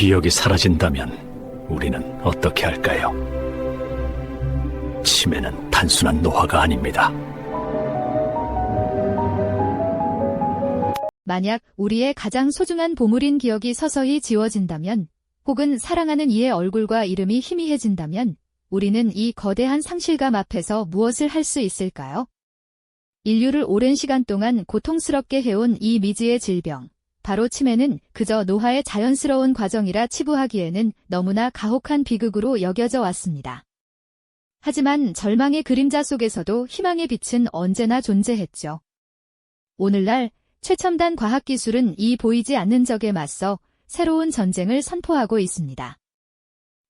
기억이 사라진다면 우리는 어떻게 할까요? 치매는 단순한 노화가 아닙니다. 만약 우리의 가장 소중한 보물인 기억이 서서히 지워진다면, 혹은 사랑하는 이의 얼굴과 이름이 희미해진다면, 우리는 이 거대한 상실감 앞에서 무엇을 할 수 있을까요? 인류를 오랜 시간 동안 고통스럽게 해온 이 미지의 질병, 바로 치매는 그저 노화의 자연스러운 과정이라 치부하기에는 너무나 가혹한 비극으로 여겨져 왔습니다. 하지만 절망의 그림자 속에서도 희망의 빛은 언제나 존재했죠. 오늘날 최첨단 과학기술은 이 보이지 않는 적에 맞서 새로운 전쟁을 선포하고 있습니다.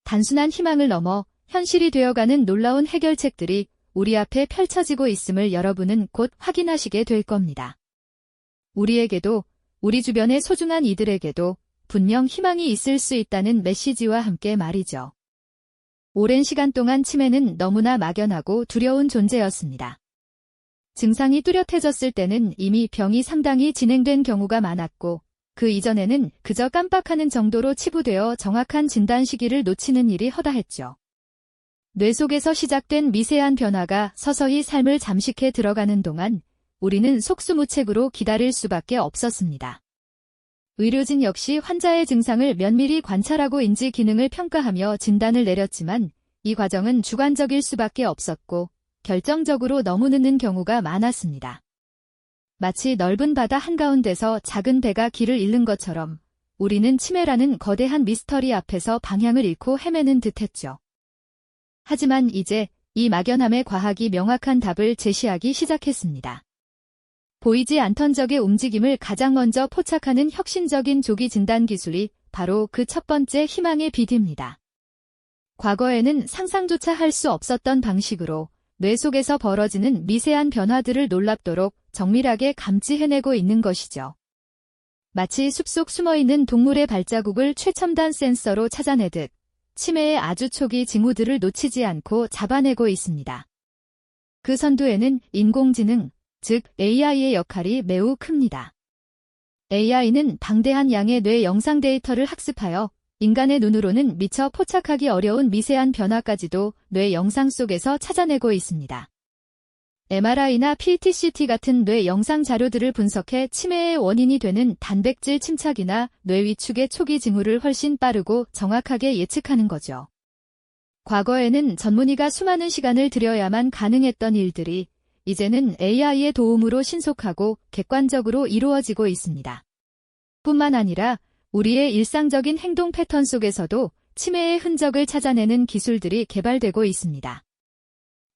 단순한 희망을 넘어 현실이 되어가는 놀라운 해결책들이 우리 앞에 펼쳐지고 있음을 여러분은 곧 확인하시게 될 겁니다. 우리에게도 우리 주변의 소중한 이들에게도 분명 희망이 있을 수 있다는 메시지와 함께 말이죠. 오랜 시간 동안 치매는 너무나 막연하고 두려운 존재였습니다. 증상이 뚜렷해졌을 때는 이미 병이 상당히 진행된 경우가 많았고, 그 이전에는 그저 깜빡하는 정도로 치부되어 정확한 진단 시기를 놓치는 일이 허다했죠. 뇌 속에서 시작된 미세한 변화가 서서히 삶을 잠식해 들어가는 동안 우리는 속수무책으로 기다릴 수밖에 없었습니다. 의료진 역시 환자의 증상을 면밀히 관찰하고 인지 기능을 평가하며 진단을 내렸지만 이 과정은 주관적일 수밖에 없었고 결정적으로 너무 늦는 경우가 많았습니다. 마치 넓은 바다 한가운데서 작은 배가 길을 잃는 것처럼 우리는 치매라는 거대한 미스터리 앞에서 방향을 잃고 헤매는 듯했죠. 하지만 이제 이 막연함의 과학이 명확한 답을 제시하기 시작했습니다. 보이지 않던 적의 움직임을 가장 먼저 포착하는 혁신적인 조기 진단 기술이 바로 그 첫 번째 희망의 빛입니다. 과거에는 상상조차 할 수 없었던 방식으로 뇌 속에서 벌어지는 미세한 변화들을 놀랍도록 정밀하게 감지해내고 있는 것이죠. 마치 숲속 숨어있는 동물의 발자국을 최첨단 센서로 찾아내듯 치매의 아주 초기 징후들을 놓치지 않고 잡아내고 있습니다. 그 선두에는 인공지능, 즉 AI의 역할이 매우 큽니다. AI는 방대한 양의 뇌 영상 데이터를 학습하여 인간의 눈으로는 미처 포착하기 어려운 미세한 변화까지도 뇌 영상 속에서 찾아내고 있습니다. MRI나 PET-CT 같은 뇌 영상 자료들을 분석해 치매의 원인이 되는 단백질 침착이나 뇌 위축의 초기 징후를 훨씬 빠르고 정확하게 예측하는 거죠. 과거에는 전문의가 수많은 시간을 들여야만 가능했던 일들이 이제는 AI의 도움으로 신속하고 객관적으로 이루어지고 있습니다. 뿐만 아니라 우리의 일상적인 행동 패턴 속에서도 치매의 흔적을 찾아내는 기술들이 개발되고 있습니다.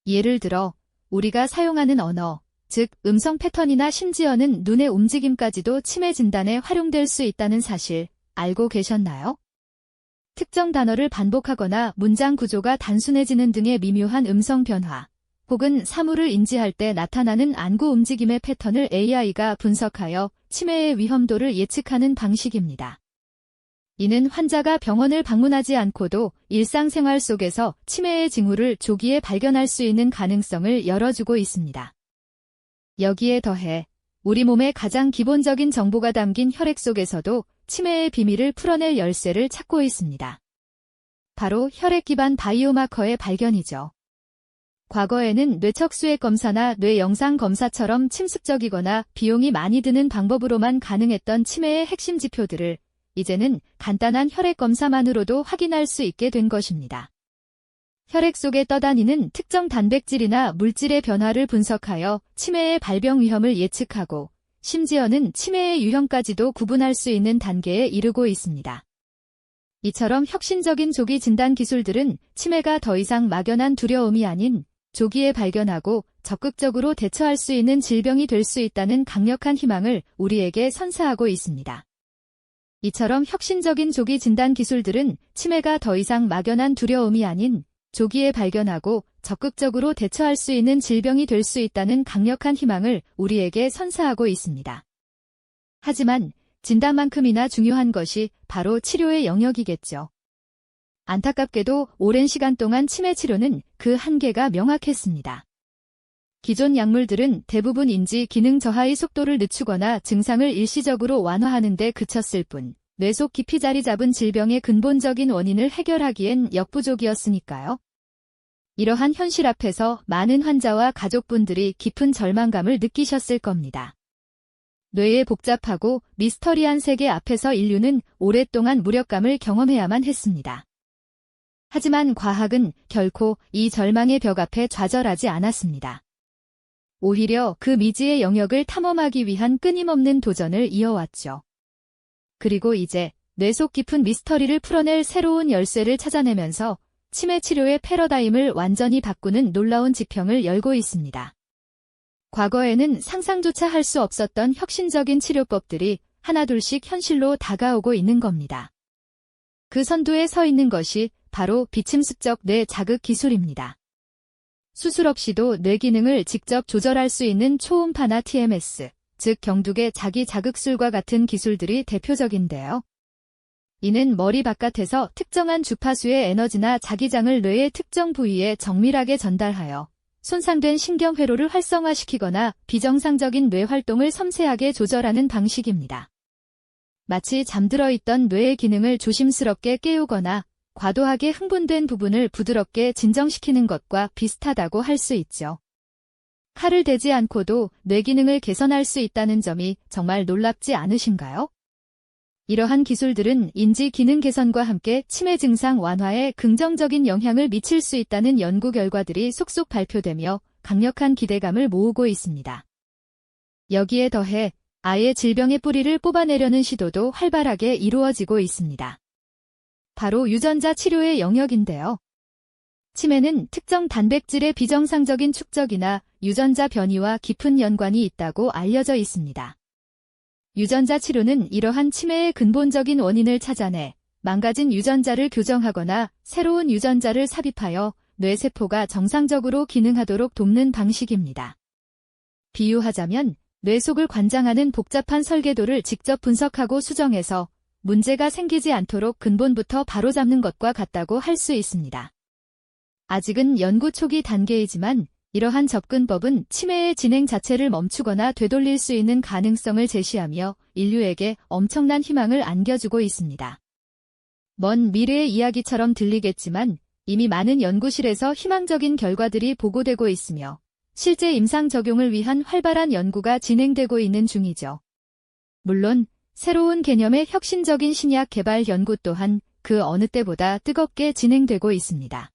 예를 들어 우리가 사용하는 언어, 즉 음성 패턴이나 심지어는 눈의 움직임까지도 치매 진단에 활용될 수 있다는 사실 알고 계셨나요? 특정 단어를 반복하거나 문장 구조가 단순해지는 등의 미묘한 음성 변화, 혹은 사물을 인지할 때 나타나는 안구 움직임의 패턴을 AI가 분석하여 치매의 위험도를 예측하는 방식입니다. 이는 환자가 병원을 방문하지 않고도 일상생활 속에서 치매의 징후를 조기에 발견할 수 있는 가능성을 열어주고 있습니다. 여기에 더해 우리 몸의 가장 기본적인 정보가 담긴 혈액 속에서도 치매의 비밀을 풀어낼 열쇠를 찾고 있습니다. 바로 혈액 기반 바이오마커의 발견이죠. 과거에는 뇌척수액 검사나 뇌 영상 검사처럼 침습적이거나 비용이 많이 드는 방법으로만 가능했던 치매의 핵심 지표들을 이제는 간단한 혈액 검사만으로도 확인할 수 있게 된 것입니다. 혈액 속에 떠다니는 특정 단백질이나 물질의 변화를 분석하여 치매의 발병 위험을 예측하고 심지어는 치매의 유형까지도 구분할 수 있는 단계에 이르고 있습니다. 이처럼 혁신적인 조기 진단 기술들은 치매가 더 이상 막연한 두려움이 아닌 조기에 발견하고 적극적으로 대처할 수 있는 질병이 될 수 있다는 강력한 희망을 우리에게 선사하고 있습니다. 이처럼 혁신적인 조기 진단 기술들은 치매가 더 이상 막연한 두려움이 아닌 조기에 발견하고 적극적으로 대처할 수 있는 질병이 될 수 있다는 강력한 희망을 우리에게 선사하고 있습니다. 하지만 진단만큼이나 중요한 것이 바로 치료의 영역이겠죠. 안타깝게도 오랜 시간 동안 치매 치료는 그 한계가 명확했습니다. 기존 약물들은 대부분 인지 기능 저하의 속도를 늦추거나 증상을 일시적으로 완화하는 데 그쳤을 뿐, 뇌속 깊이 자리 잡은 질병의 근본적인 원인을 해결하기엔 역부족이었으니까요. 이러한 현실 앞에서 많은 환자와 가족분들이 깊은 절망감을 느끼셨을 겁니다. 뇌의 복잡하고 미스터리한 세계 앞에서 인류는 오랫동안 무력감을 경험해야만 했습니다. 하지만 과학은 결코 이 절망의 벽 앞에 좌절하지 않았습니다. 오히려 그 미지의 영역을 탐험하기 위한 끊임없는 도전을 이어왔죠. 그리고 이제 뇌속 깊은 미스터리를 풀어낼 새로운 열쇠를 찾아내면서 치매 치료의 패러다임을 완전히 바꾸는 놀라운 지평을 열고 있습니다. 과거에는 상상조차 할 수 없었던 혁신적인 치료법들이 하나둘씩 현실로 다가오고 있는 겁니다. 그 선두에 서 있는 것이 바로 비침습적 뇌 자극 기술입니다. 수술 없이도 뇌 기능을 직접 조절할 수 있는 초음파나 TMS, 즉 경둑의 자기 자극술과 같은 기술들이 대표적인데요. 이는 머리 바깥에서 특정한 주파수의 에너지나 자기장을 뇌의 특정 부위에 정밀하게 전달하여 손상된 신경회로를 활성화시키거나 비정상적인 뇌 활동을 섬세하게 조절하는 방식입니다. 마치 잠들어 있던 뇌의 기능을 조심스럽게 깨우거나 과도하게 흥분된 부분을 부드럽게 진정시키는 것과 비슷하다고 할 수 있죠. 칼을 대지 않고도 뇌 기능을 개선할 수 있다는 점이 정말 놀랍지 않으신가요? 이러한 기술들은 인지 기능 개선과 함께 치매 증상 완화에 긍정적인 영향을 미칠 수 있다는 연구 결과들이 속속 발표되며 강력한 기대감을 모으고 있습니다. 여기에 더해 아예 질병의 뿌리를 뽑아내려는 시도도 활발하게 이루어지고 있습니다. 바로 유전자 치료의 영역인데요. 치매는 특정 단백질의 비정상적인 축적이나 유전자 변이와 깊은 연관이 있다고 알려져 있습니다. 유전자 치료는 이러한 치매의 근본적인 원인을 찾아내 망가진 유전자를 교정하거나 새로운 유전자를 삽입하여 뇌세포가 정상적으로 기능하도록 돕는 방식입니다. 비유하자면 뇌 속을 관장하는 복잡한 설계도를 직접 분석하고 수정해서 문제가 생기지 않도록 근본부터 바로잡는 것과 같다고 할 수 있습니다. 아직은 연구 초기 단계이지만 이러한 접근법은 치매의 진행 자체를 멈추거나 되돌릴 수 있는 가능성을 제시하며 인류에게 엄청난 희망을 안겨주고 있습니다. 먼 미래의 이야기처럼 들리겠지만 이미 많은 연구실에서 희망적인 결과들이 보고되고 있으며 실제 임상 적용을 위한 활발한 연구가 진행되고 있는 중이죠. 물론 새로운 개념의 혁신적인 신약 개발 연구 또한 그 어느 때보다 뜨겁게 진행되고 있습니다.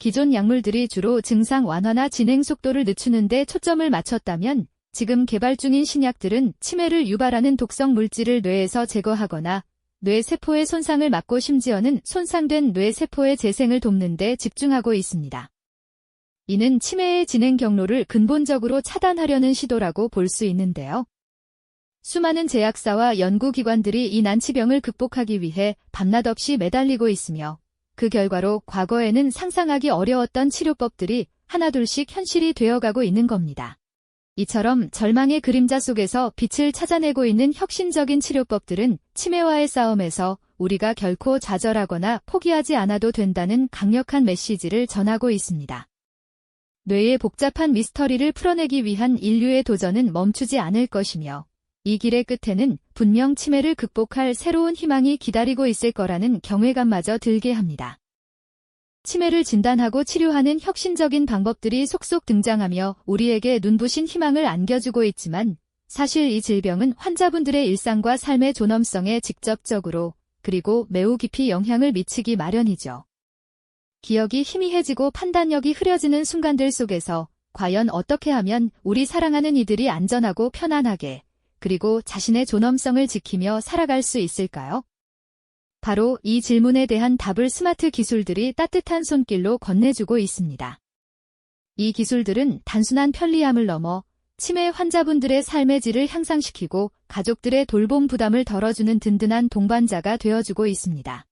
기존 약물들이 주로 증상 완화나 진행 속도를 늦추는 데 초점을 맞췄다면 지금 개발 중인 신약들은 치매를 유발하는 독성 물질을 뇌에서 제거하거나 뇌 세포의 손상을 막고 심지어는 손상된 뇌 세포의 재생을 돕는 데 집중하고 있습니다. 이는 치매의 진행 경로를 근본적으로 차단하려는 시도라고 볼 수 있는데요. 수많은 제약사와 연구기관들이 이 난치병을 극복하기 위해 밤낮 없이 매달리고 있으며 그 결과로 과거에는 상상하기 어려웠던 치료법들이 하나둘씩 현실이 되어가고 있는 겁니다. 이처럼 절망의 그림자 속에서 빛을 찾아내고 있는 혁신적인 치료법들은 치매와의 싸움에서 우리가 결코 좌절하거나 포기하지 않아도 된다는 강력한 메시지를 전하고 있습니다. 뇌의 복잡한 미스터리를 풀어내기 위한 인류의 도전은 멈추지 않을 것이며 이 길의 끝에는 분명 치매를 극복할 새로운 희망이 기다리고 있을 거라는 경외감마저 들게 합니다. 치매를 진단하고 치료하는 혁신적인 방법들이 속속 등장하며 우리에게 눈부신 희망을 안겨주고 있지만 사실 이 질병은 환자분들의 일상과 삶의 존엄성에 직접적으로 그리고 매우 깊이 영향을 미치기 마련이죠. 기억이 희미해지고 판단력이 흐려지는 순간들 속에서 과연 어떻게 하면 우리 사랑하는 이들이 안전하고 편안하게 그리고 자신의 존엄성을 지키며 살아갈 수 있을까요? 바로 이 질문에 대한 답을 스마트 기술들이 따뜻한 손길로 건네주고 있습니다. 이 기술들은 단순한 편리함을 넘어 치매 환자분들의 삶의 질을 향상시키고 가족들의 돌봄 부담을 덜어주는 든든한 동반자가 되어주고 있습니다.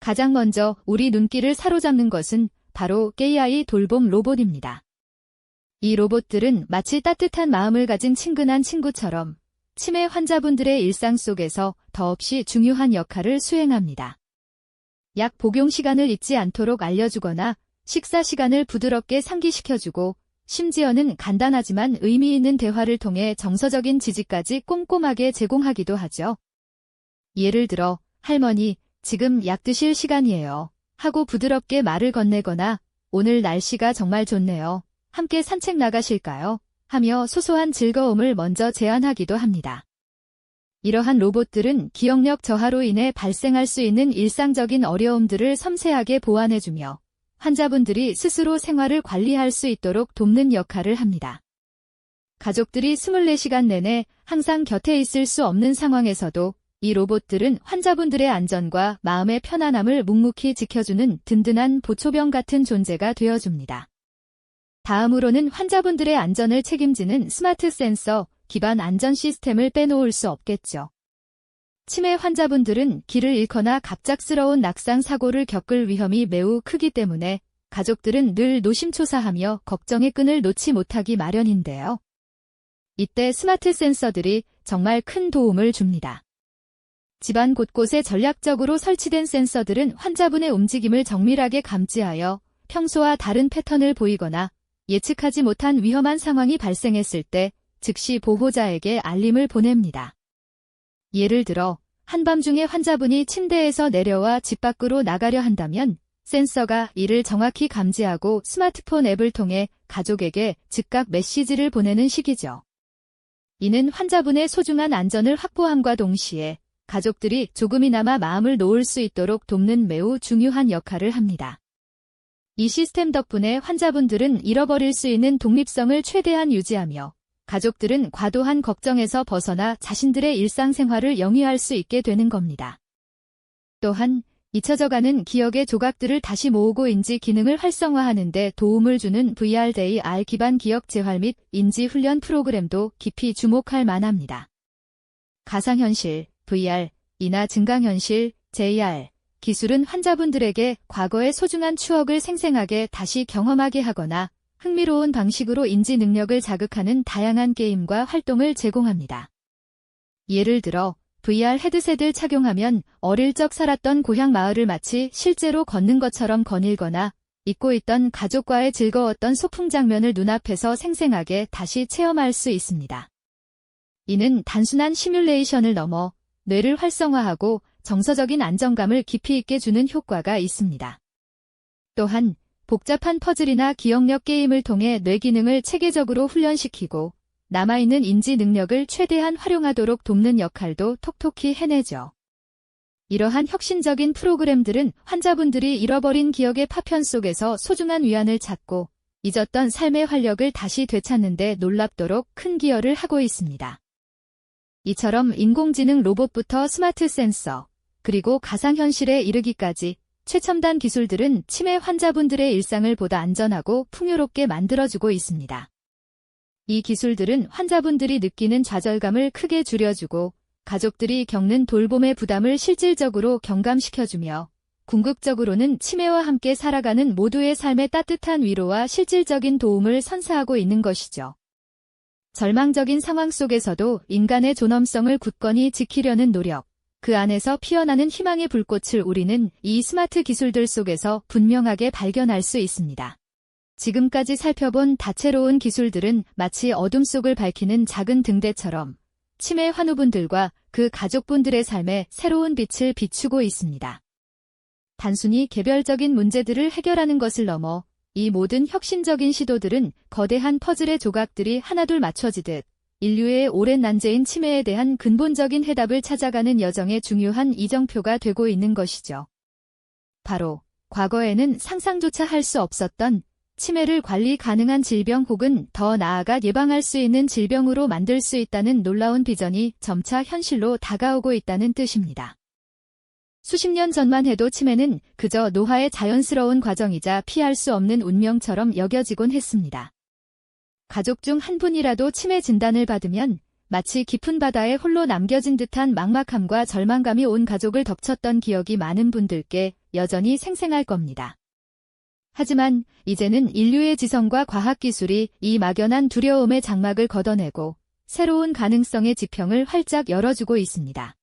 가장 먼저 우리 눈길을 사로잡는 것은 바로 AI 돌봄 로봇입니다. 이 로봇들은 마치 따뜻한 마음을 가진 친근한 친구처럼 치매 환자분들의 일상 속에서 더없이 중요한 역할을 수행합니다. 약 복용 시간을 잊지 않도록 알려주거나 식사 시간을 부드럽게 상기시켜주고 심지어는 간단하지만 의미 있는 대화를 통해 정서적인 지지까지 꼼꼼하게 제공하기도 하죠. 예를 들어, 할머니, 지금 약 드실 시간이에요. 하고 부드럽게 말을 건네거나, 오늘 날씨가 정말 좋네요. 함께 산책 나가실까요? 하며 소소한 즐거움을 먼저 제안하기도 합니다. 이러한 로봇들은 기억력 저하로 인해 발생할 수 있는 일상적인 어려움들을 섬세하게 보완해주며 환자분들이 스스로 생활을 관리할 수 있도록 돕는 역할을 합니다. 가족들이 24시간 내내 항상 곁에 있을 수 없는 상황에서도 이 로봇들은 환자분들의 안전과 마음의 편안함을 묵묵히 지켜주는 든든한 보초병 같은 존재가 되어줍니다. 다음으로는 환자분들의 안전을 책임지는 스마트 센서 기반 안전 시스템을 빼놓을 수 없겠죠. 치매 환자분들은 길을 잃거나 갑작스러운 낙상 사고를 겪을 위험이 매우 크기 때문에 가족들은 늘 노심초사하며 걱정의 끈을 놓지 못하기 마련인데요. 이때 스마트 센서들이 정말 큰 도움을 줍니다. 집안 곳곳에 전략적으로 설치된 센서들은 환자분의 움직임을 정밀하게 감지하여 평소와 다른 패턴을 보이거나 예측하지 못한 위험한 상황이 발생했을 때 즉시 보호자에게 알림을 보냅니다. 예를 들어 한밤중에 환자분이 침대에서 내려와 집 밖으로 나가려 한다면 센서가 이를 정확히 감지하고 스마트폰 앱을 통해 가족에게 즉각 메시지를 보내는 식이죠. 이는 환자분의 소중한 안전을 확보함과 동시에 가족들이 조금이나마 마음을 놓을 수 있도록 돕는 매우 중요한 역할을 합니다. 이 시스템 덕분에 환자분들은 잃어버릴 수 있는 독립성을 최대한 유지하며 가족들은 과도한 걱정에서 벗어나 자신들의 일상생활을 영위할 수 있게 되는 겁니다. 또한 잊혀져가는 기억의 조각들을 다시 모으고 인지 기능을 활성화하는 데 도움을 주는 VRDAR 기반 기억 재활 및 인지 훈련 프로그램도 깊이 주목할 만합니다. 가상현실, VR, 이나 증강현실, JR, 기술은 환자분들에게 과거의 소중한 추억을 생생하게 다시 경험하게 하거나 흥미로운 방식으로 인지 능력을 자극하는 다양한 게임과 활동을 제공합니다. 예를 들어 VR 헤드셋을 착용하면 어릴 적 살았던 고향 마을을 마치 실제로 걷는 것처럼 거닐거나 잊고 있던 가족과의 즐거웠던 소풍 장면을 눈앞에서 생생하게 다시 체험할 수 있습니다. 이는 단순한 시뮬레이션을 넘어 뇌를 활성화하고 정서적인 안정감을 깊이 있게 주는 효과가 있습니다. 또한 복잡한 퍼즐이나 기억력 게임을 통해 뇌 기능을 체계적으로 훈련시키고 남아있는 인지 능력을 최대한 활용하도록 돕는 역할도 톡톡히 해내죠. 이러한 혁신적인 프로그램들은 환자분들이 잃어버린 기억의 파편 속에서 소중한 위안을 찾고 잊었던 삶의 활력을 다시 되찾는데 놀랍도록 큰 기여를 하고 있습니다. 이처럼 인공지능 로봇부터 스마트 센서, 그리고 가상현실에 이르기까지 최첨단 기술들은 치매 환자분들의 일상을 보다 안전하고 풍요롭게 만들어주고 있습니다. 이 기술들은 환자분들이 느끼는 좌절감을 크게 줄여주고 가족들이 겪는 돌봄의 부담을 실질적으로 경감시켜주며 궁극적으로는 치매와 함께 살아가는 모두의 삶에 따뜻한 위로와 실질적인 도움을 선사하고 있는 것이죠. 절망적인 상황 속에서도 인간의 존엄성을 굳건히 지키려는 노력, 그 안에서 피어나는 희망의 불꽃을 우리는 이 스마트 기술들 속에서 분명하게 발견할 수 있습니다. 지금까지 살펴본 다채로운 기술들은 마치 어둠 속을 밝히는 작은 등대처럼 치매 환우분들과 그 가족분들의 삶에 새로운 빛을 비추고 있습니다. 단순히 개별적인 문제들을 해결하는 것을 넘어 이 모든 혁신적인 시도들은 거대한 퍼즐의 조각들이 하나둘 맞춰지듯 인류의 오랜 난제인 치매에 대한 근본적인 해답을 찾아가는 여정의 중요한 이정표가 되고 있는 것이죠. 바로 과거에는 상상조차 할 수 없었던 치매를 관리 가능한 질병 혹은 더 나아가 예방할 수 있는 질병으로 만들 수 있다는 놀라운 비전이 점차 현실로 다가오고 있다는 뜻입니다. 수십 년 전만 해도 치매는 그저 노화의 자연스러운 과정이자 피할 수 없는 운명처럼 여겨지곤 했습니다. 가족 중 한 분이라도 치매 진단을 받으면 마치 깊은 바다에 홀로 남겨진 듯한 막막함과 절망감이 온 가족을 덮쳤던 기억이 많은 분들께 여전히 생생할 겁니다. 하지만 이제는 인류의 지성과 과학기술이 이 막연한 두려움의 장막을 걷어내고 새로운 가능성의 지평을 활짝 열어주고 있습니다.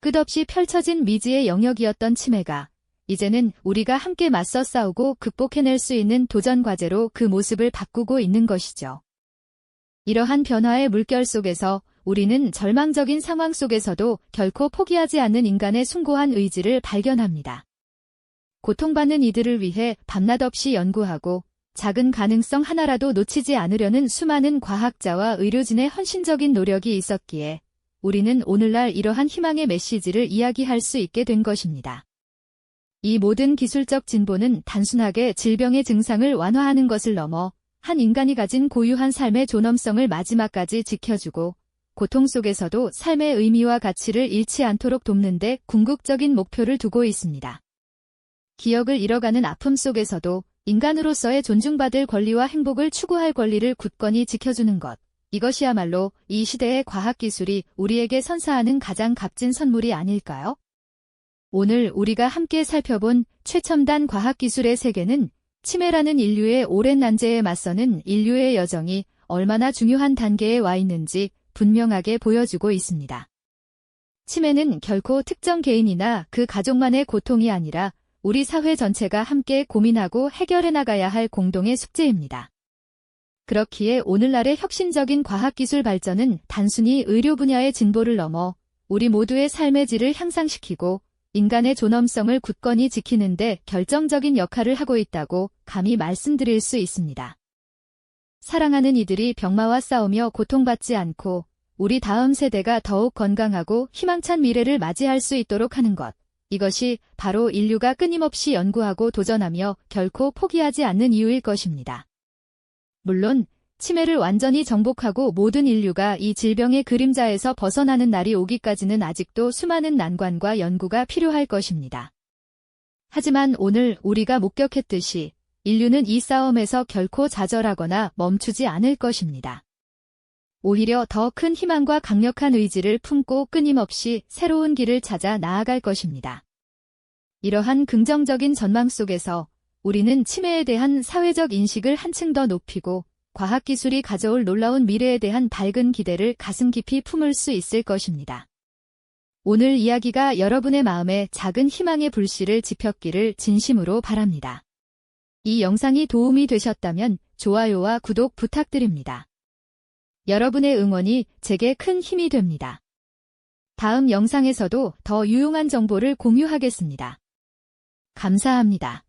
끝없이 펼쳐진 미지의 영역이었던 치매가 이제는 우리가 함께 맞서 싸우고 극복해낼 수 있는 도전 과제로 그 모습을 바꾸고 있는 것이죠. 이러한 변화의 물결 속에서 우리는 절망적인 상황 속에서도 결코 포기하지 않는 인간의 숭고한 의지를 발견합니다. 고통받는 이들을 위해 밤낮 없이 연구하고 작은 가능성 하나라도 놓치지 않으려는 수많은 과학자와 의료진의 헌신적인 노력이 있었기에 우리는 오늘날 이러한 희망의 메시지를 이야기할 수 있게 된 것입니다. 이 모든 기술적 진보는 단순하게 질병의 증상을 완화하는 것을 넘어 한 인간이 가진 고유한 삶의 존엄성을 마지막까지 지켜주고 고통 속에서도 삶의 의미와 가치를 잃지 않도록 돕는 데 궁극적인 목표를 두고 있습니다. 기억을 잃어가는 아픔 속에서도 인간으로서의 존중받을 권리와 행복을 추구할 권리를 굳건히 지켜주는 것. 이것이야말로 이 시대의 과학기술이 우리에게 선사하는 가장 값진 선물이 아닐까요? 오늘 우리가 함께 살펴본 최첨단 과학기술의 세계는 치매라는 인류의 오랜 난제에 맞서는 인류의 여정이 얼마나 중요한 단계에 와 있는지 분명하게 보여주고 있습니다. 치매는 결코 특정 개인이나 그 가족만의 고통이 아니라 우리 사회 전체가 함께 고민하고 해결해 나가야 할 공동의 숙제입니다. 그렇기에 오늘날의 혁신적인 과학기술 발전은 단순히 의료 분야의 진보를 넘어 우리 모두의 삶의 질을 향상시키고 인간의 존엄성을 굳건히 지키는데 결정적인 역할을 하고 있다고 감히 말씀드릴 수 있습니다. 사랑하는 이들이 병마와 싸우며 고통받지 않고 우리 다음 세대가 더욱 건강하고 희망찬 미래를 맞이할 수 있도록 하는 것. 이것이 바로 인류가 끊임없이 연구하고 도전하며 결코 포기하지 않는 이유일 것입니다. 물론 치매를 완전히 정복하고 모든 인류가 이 질병의 그림자에서 벗어나는 날이 오기까지는 아직도 수많은 난관과 연구가 필요할 것입니다. 하지만 오늘 우리가 목격했듯이 인류는 이 싸움에서 결코 좌절하거나 멈추지 않을 것입니다. 오히려 더 큰 희망과 강력한 의지를 품고 끊임없이 새로운 길을 찾아 나아갈 것입니다. 이러한 긍정적인 전망 속에서 우리는 치매에 대한 사회적 인식을 한층 더 높이고 과학기술이 가져올 놀라운 미래에 대한 밝은 기대를 가슴 깊이 품을 수 있을 것입니다. 오늘 이야기가 여러분의 마음에 작은 희망의 불씨를 지폈기를 진심으로 바랍니다. 이 영상이 도움이 되셨다면 좋아요와 구독 부탁드립니다. 여러분의 응원이 제게 큰 힘이 됩니다. 다음 영상에서도 더 유용한 정보를 공유하겠습니다. 감사합니다.